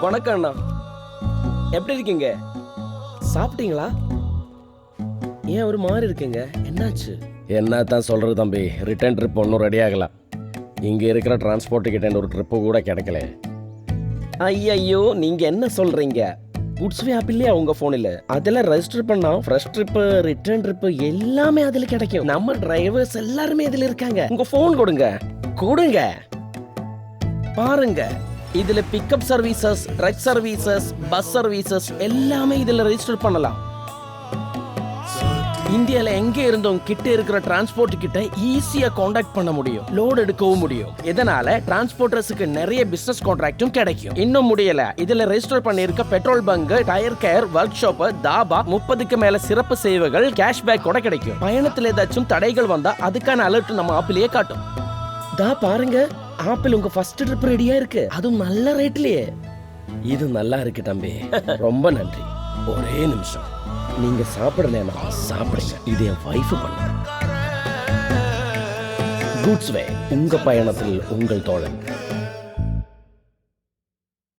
வணக்கம் அண்ணா. எப்படி இருக்கீங்க? சாப்பிட்டீங்களா? ஏன் ஒரு மாதிரி இருக்குங்க? என்னாச்சு? என்ன தான் சொல்கிறது தம்பி ரிட்டர்ன் ட்ரிப் ஒன்றும் ரெடி ஆகலாம் இங்கே இருக்கிற டிரான்ஸ்போர்ட் கிட்ட ஒரு ட்ரிப்பு கூட கிடைக்கல. ஐயையோ நீங்க என்ன சொல்றீங்க? குட்ஸ் ஆப் இல்லையா உங்க போன்ல அதெல்லாம் ரெஜிஸ்டர் பண்ணா ஃப்ரெஷ் ட்ரிப் ரிட்டர்ன் ட்ரிப் எல்லாமே அதுல கிடைக்கும். நம்ம டிரைவர்ஸ் எல்லாருமே இதுல இருக்காங்க. உங்க ஃபோன் கொடுங்க. கொடுங்க. பாருங்க. இதுல pickup services truck services bus services எல்லாமே இதுல ரெஜிஸ்டர் பண்ணலாம். இந்தியால எங்க இருந்தும் கிட்ட இருக்கிற டிரான்ஸ்போர்ட் கிட்ட ஈஸியா காண்டாக்ட் பண்ண முடியும். லோட் எடுக்கவும் முடியும். இதனால டிரான்ஸ்போர்ட்டர்ஸுக்கு நிறைய பிசினஸ் கான்ட்ராக்டும் கிடைக்கும். இன்னும் முடியல. இதுல ரெஜிஸ்டர் பண்ணிருக்க petrol bunk tyre care workshop dhaba முப்பதுக்கு மேல சிறப்பு சேவைகள் கேஷ்பேக் கூட கிடைக்கும். பயணத்துல ஏதாச்சும் தடைகள் வந்தா அதுக்கான அலர்ட் நம்ம ஆப்பிலேயே காட்டும். தா பாருங்க. ஆப்பிள் உங்க ஃபர்ஸ்ட் ட்ரிப் ரெடியா இருக்கு. அதுவும் நல்ல ரேட்லயே இது நல்லா இருக்கு தம்பி. ரொம்ப நன்றி. ஒரே நிமிஷம். நீங்க சாப்பிடலன்னா சாப்பிடுங்க. இது என் வைஃப் பண்ண. குட்ஸ் வே உங்க பயணத்தில் உங்கள் தோழன்.